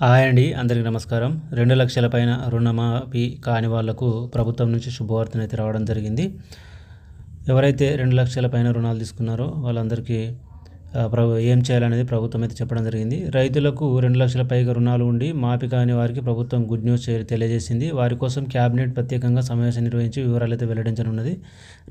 Hi అండి అందరికీ నమస్కారం. రెండు లక్షల పైన రుణమాఫీ కాని వాళ్ళకు ప్రభుత్వం నుంచి శుభవార్తను అయితే రావడం జరిగింది. ఎవరైతే రెండు లక్షల పైన రుణాలు తీసుకున్నారో వాళ్ళందరికీ ప్రభు ఏం చేయాలనేది ప్రభుత్వం అయితే చెప్పడం జరిగింది. రైతులకు రెండు లక్షల పైగా రుణాలు ఉండి మాఫీ కాని వారికి ప్రభుత్వం గుడ్ న్యూస్ తెలియజేసింది. వారి కోసం క్యాబినెట్ ప్రత్యేకంగా సమావేశం నిర్వహించి వివరాలు అయితే వెల్లడించనున్నది.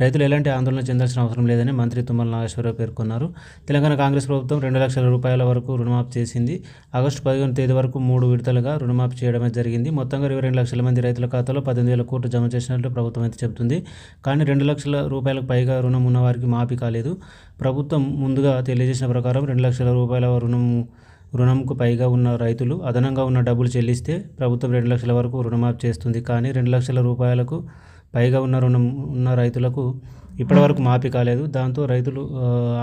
రైతులు ఎలాంటి ఆందోళన చెందాల్సిన అవసరం లేదని మంత్రి తుమ్మల నాగేశ్వరరావు పేర్కొన్నారు. తెలంగాణ కాంగ్రెస్ ప్రభుత్వం రెండు లక్షల రూపాయల వరకు రుణమాఫీ చేసింది. ఆగస్టు పదిహేను తేదీ వరకు మూడు విడతలుగా రుణమాఫీ చేయడమే జరిగింది. మొత్తంగా ఇరవై రెండు లక్షల మంది రైతుల ఖాతాలో పద్దెనిమిది వేల కోట్లు జమ చేసినట్లు ప్రభుత్వం అయితే చెబుతుంది. కానీ రెండు లక్షల రూపాయలకు పైగా రుణం ఉన్న వారికి మాఫీ కాలేదు. ప్రభుత్వం ముందుగా చేసిన ప్రకారం రెండు లక్షల రూపాయల రుణం రుణంకు పైగా ఉన్న రైతులు అదనంగా ఉన్న డబ్బులు చెల్లిస్తే ప్రభుత్వం రెండు లక్షల వరకు రుణమాఫీ చేస్తుంది. కానీ రెండు లక్షల రూపాయలకు పైగా ఉన్న రుణం ఉన్న రైతులకు ఇప్పటివరకు మాఫీ కాలేదు. దాంతో రైతులు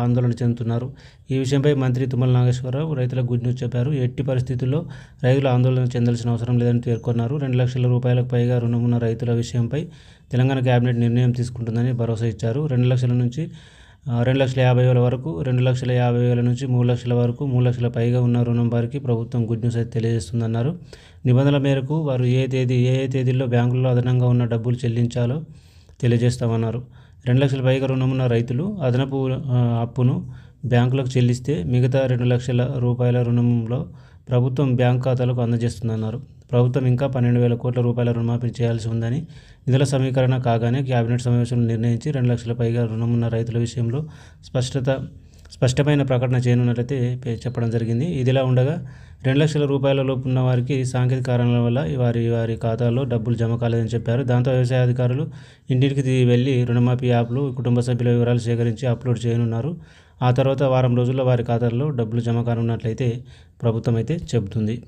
ఆందోళన చెందుతున్నారు. ఈ విషయంపై మంత్రి తుమ్మల నాగేశ్వరరావు రైతులకు గుడ్ న్యూస్ చెప్పారు. ఎట్టి పరిస్థితుల్లో రైతులు ఆందోళన చెందాల్సిన అవసరం లేదని పేర్కొన్నారు. రెండు లక్షల రూపాయలకు పైగా రుణం ఉన్న రైతుల విషయంపై తెలంగాణ కేబినెట్ నిర్ణయం తీసుకుంటుందని భరోసా ఇచ్చారు. రెండు లక్షల నుంచి రెండు లక్షల యాభై వేల వరకు రెండు లక్షల యాభై వేల నుంచి మూడు లక్షల వరకు మూడు లక్షల పైగా ఉన్న రుణం వారికి ప్రభుత్వం గుడ్ న్యూస్ అయితే తెలియజేస్తుందన్నారు. నిబంధనల మేరకు వారు ఏ తేదీ ఏ ఏ తేదీల్లో బ్యాంకుల్లో అదనంగా ఉన్న డబ్బులు చెల్లించాలో తెలియజేస్తామన్నారు. రెండు లక్షల పైగా రుణం ఉన్న రైతులు అదనపు అప్పును బ్యాంకులకు చెల్లిస్తే మిగతా రెండు లక్షల రూపాయల రుణంలో ప్రభుత్వం బ్యాంక్ ఖాతాలకు అందజేస్తుందన్నారు. ప్రభుత్వం ఇంకా పన్నెండు వేల కోట్ల రూపాయల రుణమాఫీ చేయాల్సి ఉందని నిధుల సమీకరణ కాగానే కేబినెట్ సమావేశంలో నిర్ణయించి రెండు లక్షల పైగా రుణమున్న రైతుల విషయంలో స్పష్టత స్పష్టమైన ప్రకటన చేయనున్నట్లయితే చెప్పడం జరిగింది. ఇదిలా ఉండగా రెండు లక్షల రూపాయల లోపు ఉన్న వారికి సాంకేతిక కారణాల వల్ల వారి వారి ఖాతాలో డబ్బులు జమ కాలేదని చెప్పారు. దాంతో వ్యవసాయ అధికారులు ఇంటికి వెళ్ళి రుణమాఫీ యాప్లు కుటుంబ సభ్యుల వివరాలు సేకరించి అప్లోడ్ చేయనున్నారు. ఆ తర్వాత వారం రోజుల్లో వారి ఖాతాల్లో డబ్బులు జమ కానున్నట్లయితే ప్రభుత్వం అయితే చెబుతుంది.